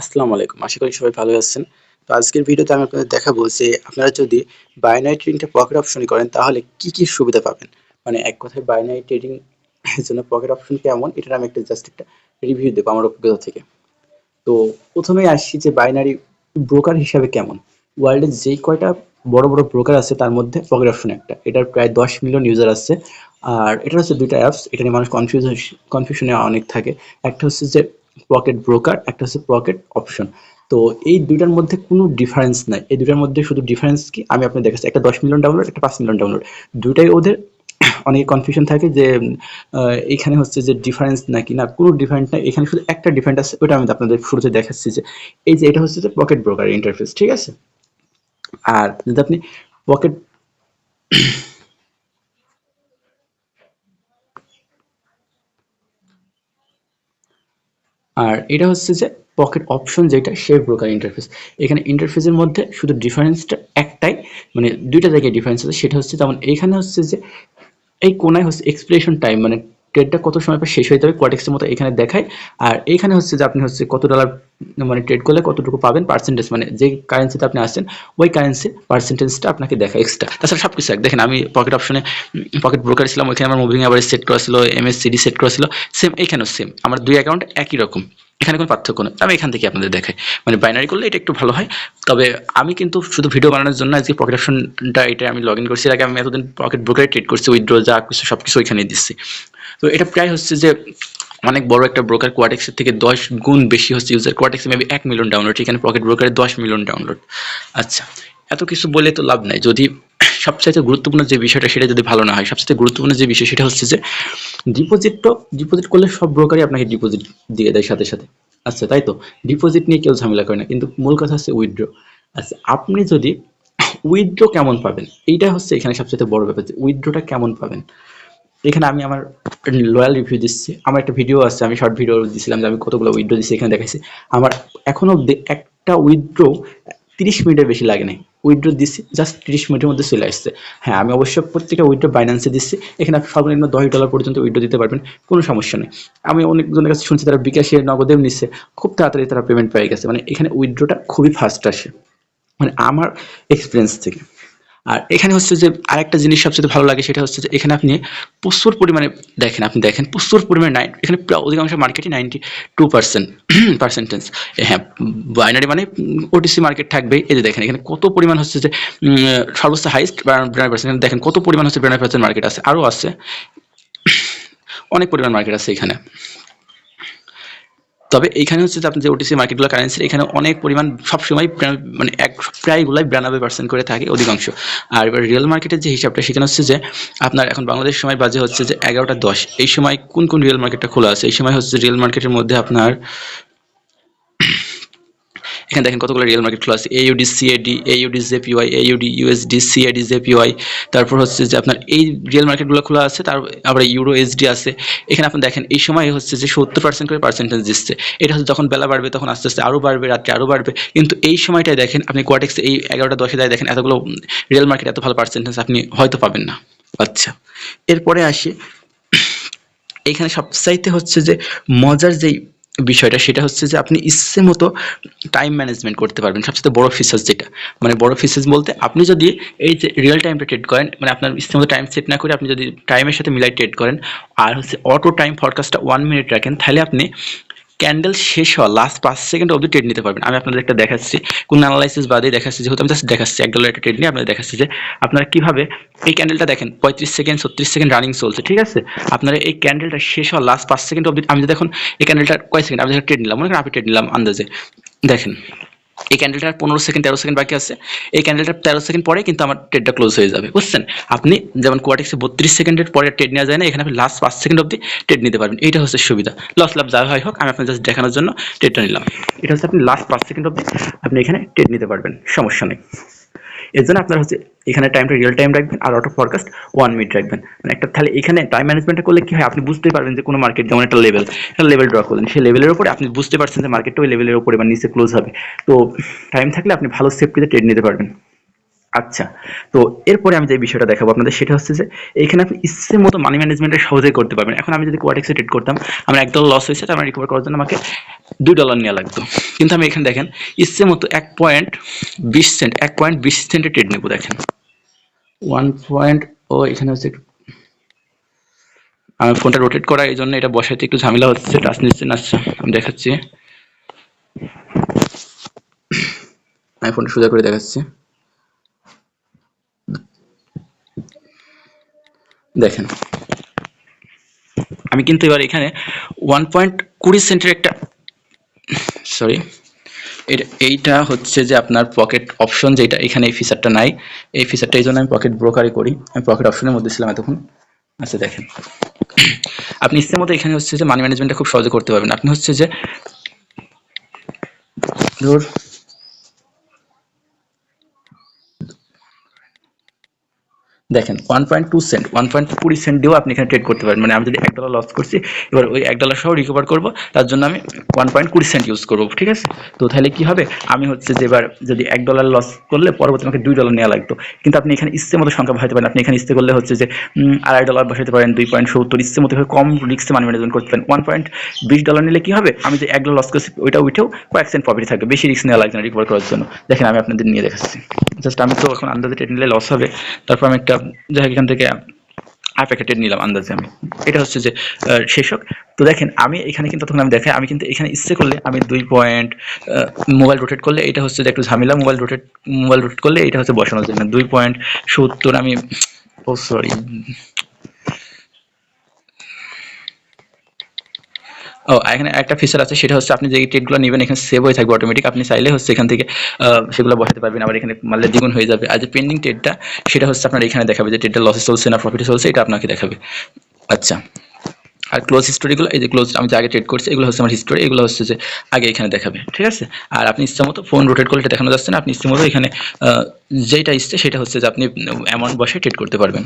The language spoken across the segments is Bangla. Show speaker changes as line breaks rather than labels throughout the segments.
আসসালামু আলাইকুম, আশা করি সবাই ভালো আছেন। তো আজকের ভিডিওতে আমি আপনাদের দেখাবো যে আপনারা যদি বাইনারি ট্রেডিংটা পকেট অপশনে করেন, তাহলে কি কি সুবিধা পাবেন? মানে এক কথায় বাইনারি ট্রেডিং এর জন্য পকেট অপশন কেমন? এটার আমি একটা জাস্ট একটা রিভিউ দেবো আমার অভিজ্ঞতা থেকে। তো প্রথমেই আসছি যে বাইনারি ব্রোকার হিসাবে কেমন? ওয়ার্ল্ডের যেই কয়টা বড় বড় ব্রোকার আছে, তার মধ্যে পকেট অপশন একটা। এটার প্রায় দশ মিলিয়ন ইউজার আছে। আর এটা হচ্ছে দুইটা অ্যাপস এটা নিয়ে মানুষ কনফিউজ কনফিউশনে অনেক থাকে। একটা হচ্ছে যে পকেট ব্রোকার একটা হচ্ছে পকেট অপশন তো এই দুইটার মধ্যে কোনো ডিফারেন্স নাই। এই দুইটার মধ্যে শুধু ডিফারেন্স কি? আমি আপনার দেখাচ্ছি। একটা দশ মিলিয়ন ডাউনলোড একটা পাঁচ মিলিয়ন ডাউনলোড দুইটাই ওদের অনেক কনফিউশন থাকে যে এখানে হচ্ছে যে ডিফারেন্স নাকি না? কোনো ডিফারেন্ট নাই। এখানে শুধু একটা ডিফারেন্ট আছে ওটা আমি আপনাদের শুরুতে দেখাচ্ছি যে, এই যে এটা হচ্ছে যে পকেট ব্রোকার ইন্টারফেস ঠিক আছে? আর যদি আপনি পকেট আর এটা হচ্ছে যে পকেট অপশন যেটা সে ব্রোকার ইন্টারফেস এখানে ইন্টারফেসের মধ্যে শুধু ডিফারেন্সটা একটাই মানে দুইটা জায়গায় ডিফারেন্স আছে। সেটা হচ্ছে তেমন এখানে হচ্ছে যে এই কোনায় হচ্ছে এক্সপ্লেশন টাইম মানে ট্রেডটা কত সময় পর শেষ হয়ে যাবে কোয়াটেক্সের মতো এখানে দেখায় আর এইখানে হচ্ছে যে আপনি হচ্ছে কত ডলার মানে ট্রেড করলে কতটুকু পাবেন পার্সেন্টেজ মানে যে কারেন্সিতে আপনি আসছেন, ওই কারেন্সির পার্সেন্টেজটা আপনাকে দেখায় এক্সট্রা তাছাড়া সব কিছু এক। দেখেন আমি পকেট অপশনে পকেট ব্রোকার ছিলাম, ওইখানে আমার মুভিং আবার সেট করা ছিল এমএসসিডি সেট করা ছিল সেম এখানেও সেম আমার দুই অ্যাকাউন্ট একই রকম। এখানে কোনো পার্থক্য নেই। আমি এখান থেকে আপনাদের দেখাই। মানে বাইনারি করলে এটা একটু ভালো হয়। তবে আমি কিন্তু শুধু ভিডিও বানানোর জন্য আজকে পকেট অপশনটা এটা আমি লগ ইন করছি আগে আমি এতদিন পকেট ব্রোকারে ট্রেড করছি উইথড্র যা কিছু সব কিছু ওইখানে দিচ্ছি। তো এটা প্রায় হচ্ছে যে অনেক বড় একটা ব্রোকার কোয়াটেক্সের থেকে দশ গুণ বেশি হচ্ছে ইউজার কোয়াটেক্সে মেবি এক মিলিয়ন ডাউনলোড এখানে পকেট ব্রোকারে দশ মিলিয়ন ডাউনলোড আচ্ছা এত কিছু বলে তো লাভ নাই। যদি সবচাইতে গুরুত্বপূর্ণ যে বিষয়টা, সেটা যদি ভালো না হয় সবচেয়ে গুরুত্বপূর্ণ যে বিষয়, সেটা হচ্ছে যে ডিপোজিট তো ডিপোজিট করলে সব ব্রোকারই আপনাকে ডিপোজিট দিয়ে দেয় সাথে সাথে। আচ্ছা তাই তো? ডিপোজিট নিয়ে কেউ ঝামেলা করে না। কিন্তু মূল কথা হচ্ছে উইথড্র আচ্ছা আপনি যদি উইথড্র কেমন পাবেন? এইটা হচ্ছে এখানে সবচেয়ে বড় ব্যাপার যে উইথড্রটা কেমন পাবেন? এখানে আমি আমার লয়াল রিভিউ দিচ্ছি। আমার একটা ভিডিও আছে, আমি শর্ট ভিডিও দিছিলাম যে আমি কতগুলো উইথড্র দিচ্ছি এখানে দেখাইছি। আমার এখনও একটা উইথড্র তিরিশ মিনিটের বেশি লাগে নাই। উইথড্র দিচ্ছি জাস্ট তিরিশ মিনিটের মধ্যে চলে আসছে। হ্যাঁ আমি অবশ্যই প্রত্যেকটা উইথড্র বাইন্যান্সে দিচ্ছি এখানে আপনি সর্বনিম্ন দশ ডলার পর্যন্ত উইথড্র দিতে পারবেন, কোনো সমস্যা নেই। আমি অনেকজনের কাছে শুনছি তারা বিকাশে নগদেও নিচ্ছে খুব তাড়াতাড়ি তারা পেমেন্ট পেয়ে গেছে। মানে এখানে উইথড্রটা খুবই ফাস্ট আসে। মানে আমার এক্সপিরিয়েন্স থেকে। আর এখানে হচ্ছে যে আরেকটা জিনিস সবচেয়ে ভালো লাগে, সেটা হচ্ছে যে এখানে আপনি প্রচুর পরিমাণে দেখেন, আপনি দেখেন প্রচুর পরিমাণে নাইন এখানে অধিকাংশ মার্কেটই নাইনটি টু পার্সেন্ট পার্সেন্টেজ হ্যাঁ বাইনারি মানে ওটিসি মার্কেট থাকবে, এই যে দেখেন, এখানে কত পরিমাণ হচ্ছে যে সর্বোচ্চ হাইস্ট বিরানব্বই পার্সেন্ট দেখেন কত পরিমাণ হচ্ছে বিরানব্বই পার্সেন্ট মার্কেট আছে আরও আছে অনেক পরিমাণ মার্কেট আছে এখানে। তবে এইখানে হচ্ছে যে আপনি যে ওটিসি মার্কেটগুলো কারেন্সি এখানে অনেক পরিমাণ সবসময় মানে এক প্রায়গুলোই বিরানব্বই পার্সেন্ট করে থাকে অধিকাংশ। আর এবার রিয়েল মার্কেটের যে হিসাবটা, সেখানে হচ্ছে যে আপনার এখন বাংলাদেশ সময় বাজে হচ্ছে যে এগারোটা দশ। এই সময় কোন কোন রিয়েল মার্কেটটা খোলা আছে? এই সময় হচ্ছে রিয়েল মার্কেটের মধ্যে আপনার এখানে দেখেন কতগুলো রিয়েল মার্কেট খোলা আছে AUD CAD AUD JPY AUD USD CAD JPY তারপর হচ্ছে যে আপনার এই রিয়েল মার্কেটগুলো খোলা আছে, তার আবার ইউরো এসডি আছে। এখানে আপনি দেখেন, এই সময় হচ্ছে যে সত্তর পার্সেন্ট করে পার্সেন্টেজ দিচ্ছে। এটা হচ্ছে যখন বেলা বাড়বে, তখন আস্তে আস্তে আরও বাড়বে, রাত্রে আরও বাড়বে। কিন্তু এই সময়টায় দেখেন, আপনি কোয়াটেক্স এই এগারোটা দশে দেয় দেখেন, এতগুলো রিয়েল মার্কেট এত ভালো পার্সেন্টেজ আপনি হয়তো পাবেন না। আচ্ছা এরপরে আসি। এখানে সবচাইতে হচ্ছে যে মজার যেই বিষয়টা সেটা হচ্ছে যে আপনি ইচ্ছে মতো টাইম ম্যানেজমেন্ট করতে পারবেন। সবচেয়ে বড় ফিচার্স যেটা। মানে বড় ফিচার্স বলতে আপনি যদি এই যে রিয়েল টাইমটা ট্রেড করেন মানে আপনার ইচ্ছে মতো টাইম সেট না করে আপনি যদি টাইমের সাথে মিলাই ট্রেড করেন, আর হচ্ছে অটো টাইম ফরকাস্টটা ওয়ান মিনিট রাখেন, তাহলে আপনি ক্যান্ডেল শেষ হওয়া লাস্ট পাঁচ সেকেন্ড অবধি ট্রেড নিতে পারবেন। আমি আপনাদের একটা দেখাচ্ছি। কোন অ্যানালাইসিস বাদেই দেখাচ্ছি, যেহেতু আমি জাস্ট দেখাচ্ছি, এক ডলার একটা ট্রেড নিয়ে আপনাদের দেখাচ্ছি যে আপনারা কীভাবে এই ক্যান্ডেলটা দেখেন, পঁয়ত্রিশ সেকেন্ড ছত্রিশ সেকেন্ড রানিং চলছে, ঠিক আছে? আপনারা এই ক্যান্ডেলটা শেষ হওয়া লাস্ট পাঁচ সেকেন্ড অবধি, আমি যদি এখন এই ক্যান্ডেলটা কয় সেকেন্ড আমি ট্রেড নিলাম, মনে করেন আপনি ট্রেড নিলাম আন্দাজে। দেখেন। এই ক্যান্ডেলটার পনেরো সেকেন্ড তেরো সেকেন্ড বাকি আছে। এই ক্যান্ডেলটার তেরো সেকেন্ড পরে কিন্তু আমার ট্রেডটা ক্লোজ হয়ে যাবে, বুঝছেন? আপনি যেমন কোয়াটেক্সে বত্রিশ সেকেন্ডের পরে ট্রেড নেওয়া যায় না, এখানে আপনি লাস্ট পাঁচ সেকেন্ড অব্দি ট্রেড নিতে পারবেন। এইটা হচ্ছে সুবিধা। লস লাভ যা হয় হোক, আমি আপনার জাস্ট দেখানোর জন্য ট্রেডটা নিলাম। এটা হচ্ছে আপনি লাস্ট পাঁচ সেকেন্ড অব্দি আপনি এখানে ট্রেড নিতে পারবেন, সমস্যা নেই। এর জন্য আপনার হচ্ছে এখানে টাইমটা রিয়েল টাইম রাখবেন আর অটো ফরকাস্ট ওয়ান মিনিট রাখবেন। মানে একটা তাহলে এখানে টাইম ম্যানেজমেন্টটা করলে কি হয়? আপনি বুঝতে পারবেন যে কোনো মার্কেট যেমন একটা লেভেল একটা লেভেল ড্র করলেন, সেই লেভেলের উপরে আপনি বুঝতে পারছেন যে মার্কেটটা ওই লেভেলের উপরে বা নিচে ক্লোজ হবে। তো টাইম থাকলে আপনি ভালো সেফটিতে ট্রেড নিতে পারবেন। আচ্ছা তো এরপরে আমি যে বিষয়টা দেখাবো আপনাদের সেটা হচ্ছে যে এখানে আপনি ইচ্ছে মতো মানি ম্যানেজমেন্টের সহজেই করতে পারবেন। এখন আমি যদি কোয়াটেক্সে ট্রেড করতাম, আমার এক ডলার লস হয়েছে মানে রিকভার করার জন্য আমাকে দুই ডলার নেওয়া লাগতো। কিন্তু আমি এখানে দেখেন, ইচ্ছে মতো এক পয়েন্ট বিশ সেন্ট এক পয়েন্ট বিশ সেন্টে ট্রেড নেব, দেখেন। ওয়ান পয়েন্ট ও, এখানে হচ্ছে আমি ফোনটা রোটেট করা, এই জন্য এটা বসাইতে একটু ঝামেলা হচ্ছে টাচ নিচ্ছে না আমি দেখাচ্ছি। আমি ফোনটা সোজা করে দেখাচ্ছি। দেখেন। আমি কিন্তু এবার এখানে ওয়ান পয়েন্ট কুড়ি সেন্টের একটা সরি এইটা হচ্ছে যে আপনার পকেট অপশন যেটা, এখানে এই ফিচারটা নাই। এই ফিচারটা এই জন্য আমি পকেট ব্রোকারি করি। আমি পকেট অপশনের মধ্যে ছিলাম এতক্ষণ। আচ্ছা দেখেন। আপনি ইচ্ছে মতো এখানে হচ্ছে যে মানি ম্যানেজমেন্টটা খুব সহজে করতে পারবেন। আপনি হচ্ছে যে, ধর দেখেন one point two cent one point কুড়ি সেন্ট দিয়েও আপনি এখানে ট্রেড করতে পারেন। মানে আমি যদি এক ডলার লস করছি, এবার ওই এক ডলার সহ রিকভার করব, তার জন্য আমি ওয়ান পয়েন্ট কুড়ি সেন্ট ইউজ করব, ঠিক আছে? তো তাহলে কি হবে? আমি হচ্ছে যে এবার যদি এক ডলার লস করলে পরবর্তী আমাকে দুই ডলার নেওয়া লাগতো। কিন্তু আপনি এখানে ইচ্ছে মতো সংখ্যা বসাতে পারেন। আপনি এখানে ইচ্ছে করলে হচ্ছে যে আড়াই ডলার বসাতে পারেন, দুই পয়েন্ট সত্তর, ইচ্ছে মতো কম রিস্কে মানি ম্যানেজমেন্ট করতে পারেন। ওয়ান পয়েন্ট বিশ ডলার নিলে কি হবে? আমি যে এক ডলার লস করছি ওইটা উঠেও কয়েক সেন্ট প্রফিট থাকবে। বেশি রিস্ক নেওয়া লাগছে না রিকভার করার জন্য। দেখেন আমি আপনাদের নিয়ে দেখাচ্ছি। জাস্ট আমি তো এখন আন্দাজে ট্রেড নিলে লস হবে। তারপর আমি একটা যাই এখান থেকে হাফ প্যাকেটের নিলাম আন্দাজে আমি। এটা হচ্ছে যে শেষক তো দেখেন, আমি এখানে কিন্তু তখন আমি দেখাই, আমি কিন্তু এখানে ইচ্ছে করলে আমি দুই পয়েন্ট মোবাইল রোটেট করলে এটা হচ্ছে যে একটু ঝামেলা মোবাইল রোটেট মোবাইল রোটেট করলে এটা হচ্ছে বসানোর জন্য। দুই পয়েন্ট সত্তর আমি, ও সরি ও, এখানে একটা ফিচার আছে, সেটা হচ্ছে আপনি যে ট্রেডগুলো নেবেন, এখানে সেভ হয়ে থাকবে অটোমেটিক আপনি চাইলে হচ্ছে এখান থেকে সেগুলো বসাতে পারবেন, আবার এখানে মারলে দ্বিগুণ হয়ে যাবে। আর যে পেন্ডিং ট্রেডটা সেটা হচ্ছে আপনার এখানে দেখাবে যে ট্রেডটা লসে চলছে না প্রফিটে চলছে, এটা আপনাকে দেখাবে। আচ্ছা। আর ক্লোজ হিস্টোরিগুলো এই যে ক্লোজ আমি যে আগে ট্রেড করছি, এগুলো হচ্ছে আমার হিস্টোরি এগুলো হচ্ছে যে আগে এখানে দেখাবে, ঠিক আছে? আর আপনি ইচ্ছা মতো ফোন রোটেট করলে দেখানো যাচ্ছে না, আপনি ইচ্ছে মতো এখানে যেটা ইচ্ছে সেটা হচ্ছে যে আপনি অ্যামাউন্ট বসে ট্রেড করতে পারবেন।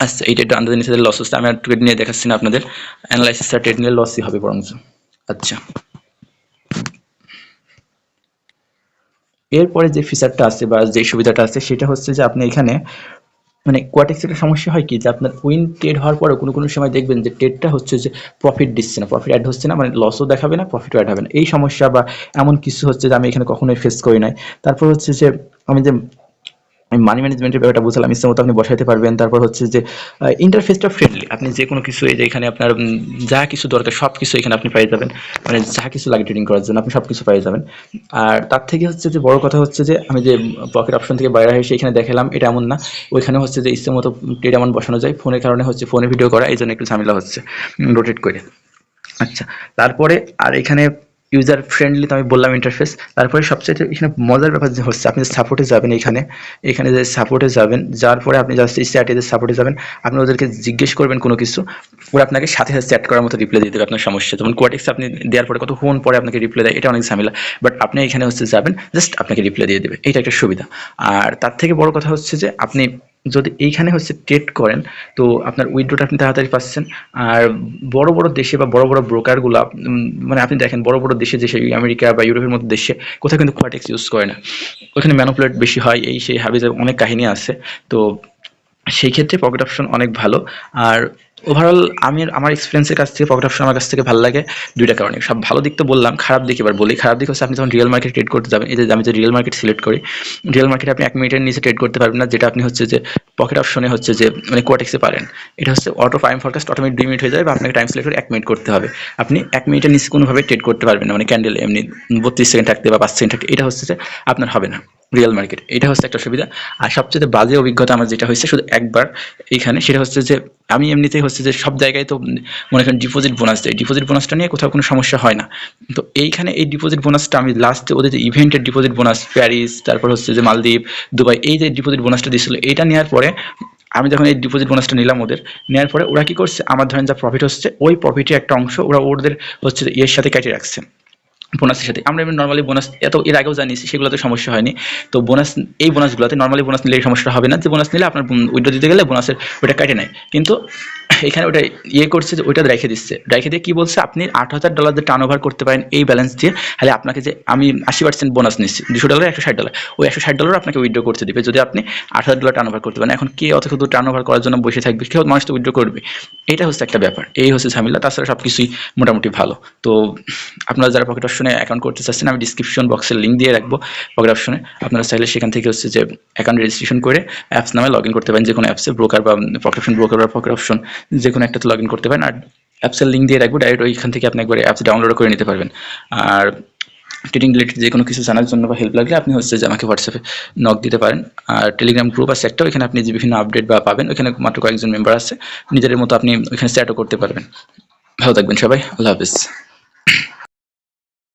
আচ্ছা এইটা একটু আন্দাজে নিচে লস হচ্ছে, আমি আর ট্রেড নিয়ে দেখাচ্ছি না আপনাদের। অ্যানালাইসিসটা ট্রেড নিয়ে লসই হবে বরঞ্চ। আচ্ছা। এরপরে যে ফিচারটা আছে বা যে সুবিধাটা আছে, সেটা হচ্ছে যে আপনি এখানে মানে কোয়াটেক্স একটা সমস্যা হয় কি, যে আপনার উইন ট্রেড হওয়ার পরে কোনো কোনো সময় দেখবেন যে ট্রেডটা হচ্ছে যে প্রফিট দিচ্ছে না প্রফিট অ্যাড হচ্ছে না মানে লসও দেখাবে না প্রফিটও অ্যাড হবে না। এই সমস্যা বা এমন কিছু হচ্ছে যে আমি এখানে কখনোই ফেস করি নাই। তারপর হচ্ছে যে আমি যে আমি মানি ম্যানেজমেন্টের ব্যাপারটা বুঝলাম ইচ্ছে মতো আপনি বসাইতে পারবেন। তারপর হচ্ছে যে ইন্টারফেসটা ফ্রেন্ডলি আপনি যে কোনো কিছু এই যে এখানে আপনার যা কিছু দরকার সব কিছু এখানে আপনি পেয়ে যাবেন। মানে যা কিছু লাগে ট্রেডিং করার জন্য আপনি সব কিছু পেয়ে যাবেন। আর তার থেকে হচ্ছে যে বড় কথা হচ্ছে যে, আমি যে পকেট অপশন থেকে বাইরে এসে এখানে দেখালাম, এটা এমন না। ওইখানে হচ্ছে যে ইচ্ছে মতো ট্রেড এমন বসানো যায়। ফোনের কারণে হচ্ছে ফোনে ভিডিও করা, এই জন্য একটু ঝামেলা হচ্ছে রোটেট করে। আচ্ছা তারপরে আর এখানে ইউজার ফ্রেন্ডলি তো আমি বললাম ইন্টারফেস তারপরে সবচেয়ে এখানে মজার ব্যাপার যে হচ্ছে, আপনি সাপোর্টে যাবেন এখানে এখানে যে সাপোর্টে যাবেন যাওয়ার পরে আপনি জাস্ট স্ট্যাটিতে সাপোর্টে যাবেন, আপনি ওদেরকে জিজ্ঞেস করবেন কোনো কিছু, ওরা আপনাকে সাথে সাথে চ্যাট করার মতো রিপ্লাই দিয়ে দেবে আপনার সমস্যা। যেমন কোয়াটিক্স আপনি দেওয়ার পরে কত কতক্ষণ পরে আপনাকে রিপ্লাই দেয়, এটা অনেক ঝামেলা। বাট আপনি এখানে হচ্ছে যাবেন জাস্ট আপনাকে রিপ্লাই দিয়ে দেবে। এটা একটা সুবিধা। আর তার থেকে বড় কথা হচ্ছে যে আপনি যদি এইখানে হচ্ছে ট্রেড করেন, তো আপনার উইড্রোটা আপনি তাড়াতাড়ি পাচ্ছেন। আর বড় বড় দেশে বা বড় বড় ব্রোকারগুলো মানে আপনি দেখেন বড় বড় দেশে দেশে আমেরিকা বা ইউরোপের মতো দেশে, কোথাও কিন্তু কোয়াটেক্স ইউজ করে না। ওখানে ম্যানোপুলেট বেশি হয়, এই সেই হাবিজের অনেক কাহিনী আছে। তো সেই ক্ষেত্রে পকেট অপশন অনেক ভালো। আর ওভারঅল আমি আমার এক্সপিরিয়েন্সের কাছ থেকে পকেট অপশন আমার কাছ থেকে ভালো লাগে দুইটা কারণে। সব ভালো দিক তো বললাম, খারাপ দিক এবার বলি। খারাপ দিক হচ্ছে আপনি যখন রিয়েল মার্কেট ট্রেড করতে যাবেন, এই যে আমি যে রিয়েল মার্কেট সিলেক্ট করি রিয়েল মার্কেটে আপনি এক মিনিটের নিচে ট্রেড করতে পারবেন না, যেটা আপনি হচ্ছে যে পকেট অপশনে হচ্ছে যে মানে কোয়াটেক্সে পারেন। এটা হচ্ছে অটো টাইম ফরকাস্ট অটোমেটিক দুই মিনিট হয়ে যাবে বা আপনাকে টাইম সিলেক্ট করে এক মিনিট করতে হবে। আপনি এক মিনিটের নিচে কোনোভাবে ট্রেড করতে পারবেন না মানে ক্যান্ডেল এমনি বত্রিশ সেকেন্ড থাকতে বা পাঁচ সেকেন্ড থাকতে, এটা হচ্ছে যে আপনার হবে না রিয়েল মার্কেট এটা হচ্ছে একটা সুবিধা। আর সবচেয়ে বাজে অভিজ্ঞতা আমার যেটা হয়েছে, শুধু একবার এইখানে, সেটা হচ্ছে যে আমি এমনিতেই হচ্ছে যে সব জায়গায় তো মনে করেন ডিপোজিট বোনাস দেয়। ডিপোজিট বোনাসটা নিয়ে কোথাও কোনো সমস্যা হয় না। তো এইখানে এই ডিপোজিট বোনাসটা আমি লাস্টে ওদের যে ইভেন্টের ডিপোজিট বোনাস প্যারিস তারপর হচ্ছে যে মালদ্বীপ, দুবাই, এই যে ডিপোজিট বোনাসটা দিয়েছিল এটা নেওয়ার পরে আমি যখন এই ডিপোজিট বোনাসটা নিলাম ওদের নেওয়ার পরে ওরা কি করছে? আমার ধরেন যা প্রফিট হচ্ছে, ওই প্রফিটের একটা অংশ ওরা ওদের হচ্ছে ইয়ের সাথে কেটে রাখছে। বোনাসের সাথে আমরা এমনি নর্মালি বোনাস এত এর আগেও জানিয়েছি, সেগুলোতে সমস্যা হয়নি। তো বোনাস এই বোনাসগুলোতে নর্মালি বোনাস নিলে এই সমস্যা হবে না। যে বোনাস নিলে আপনার উইড্রো দিতে গেলে বোনাসের ওইটা কেটে নেয়। কিন্তু এখানে ওটা ইয়ে করছে যে ওইটা রেখে দিচ্ছে। রেখে দিয়ে কি বলছে? আপনি আট হাজার ডলার দিয়ে টার্ন ওভার করতে পারেন এই ব্যালেন্স দিয়ে। তাহলে আপনাকে যে আমি আশি পার্সেন্ট বোনাস নিচ্ছি। দুশো ডলার একশো ষাট ডলার ওই একশো ষাট ডলার আপনাকে উইড্রো করতে দেবে। যদি আপনি আট হাজার ডলার টার্ন ওভার করতে পারেন। এখন কে অত শুধু টার্ন ওভার করার জন্য বসে থাকবে? কেউ মানুষ তো উইড্রো করবে। এটা হচ্ছে একটা ব্যাপার। এই হচ্ছে ঝামেলা। তাছাড়া সব কিছুই মোটামুটি ভালো। তো আপনারা যারা পকেট অপশনে অ্যাকাউন্ট করতে চাচ্ছেন, আমি ডিসক্রিপশন বক্সের লিঙ্ক দিয়ে রাখব পকেট অপশনে আপনারা চাইলে সেখান থেকে হচ্ছে যে অ্যাকাউন্ট রেজিস্ট্রেশন করে অ্যাপস নামে লগ ইন করতে পারেন। যে কোনো অ্যাপসে ব্রোকার বা পকেট অপশন ব্রোকার বা পকেট অপশন যে কোনো একটাতে লগ ইন করতে পারেন। আর অ্যাপসের লিঙ্ক দিয়ে রাখব ডাইরেক্ট ওইখান থেকে আপনি একবার অ্যাপস ডাউনলোড করে নিতে পারবেন। আর ট্রেডিং রিলেটেড যে কোনো কিছু জানার জন্য বা হেল্প লাগলে আপনি হচ্ছে যে আমাকে হোয়াটসঅ্যাপে নক দিতে পারেন। আর টেলিগ্রাম গ্রুপ আছে একটা, ওইখানে আপনি যে বিভিন্ন আপডেট বা পাবেন, ওইখানে মাত্র কয়েকজন মেম্বার আছে। নিজেদের মতো আপনি ওইখানে চ্যাটও করতে পারবেন। ভালো থাকবেন সবাই, আল্লাহ হাফিজ।